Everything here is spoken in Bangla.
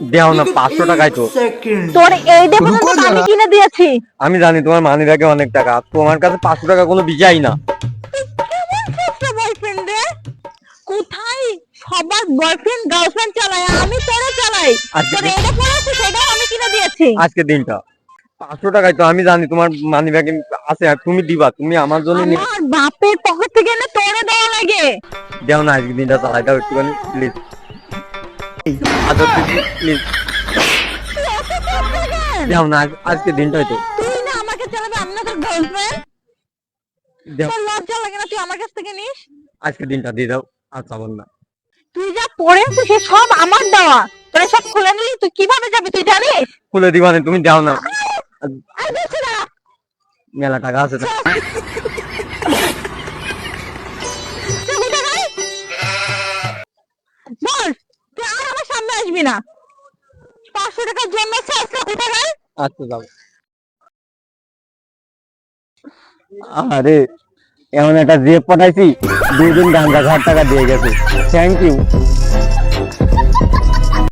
দেও না পাঁচশো টাকায় তো। তোর এই দেখো আমি কিনে দিয়েছি। আমি জানি তোমার মানি ব্যাগে অনেক টাকা। তোমার কাছে পাঁচশো টাকা কোনো বিষয় না। কোথায়? সবার বয়ফ্রেন্ড গার্লফ্রেন্ড চালায় আমি তোরে চালাই। তোর এটা পরে সেটাও আমি কিনে দিয়েছি। আজকে দিনটা। পাঁচশো টাকায় তো আমি জানি তোমার মানি ব্যাগে আছে আর তুমি দিবা তুমি আমার জন্য নি- আমার বাপের পকেট থেকে এনে তোরে দেওয়া লাগে। দেও না আজকে দিনটা চালাই দাও একটুখানি প্লিজ দেও না আজকে দিনটাই তো তুই না আমাকে চালাবে আমি না তোর গার্লফ্রেন্ড তোর লজ্জা লাগে না তুই আমার কাছ থেকে নিস? আজকে দিনটা দিয়ে দাও আর চাবন না। তুই যা আছিস সে সব আমার দেওয়া। তোরা সব খুলে নিলি তুই কীভাবে যাবি তুই জানিস? খুলে দিবা না তুমি দাও না। মেলা টাকা আছে আসবি না। পাঁচশো টাকার জন্য? আচ্ছা যাও আরে, এমন একটা জেব পাঠাইছি দিন গাঞ্জা ঘর টাকা দিয়ে গেছে। Thank you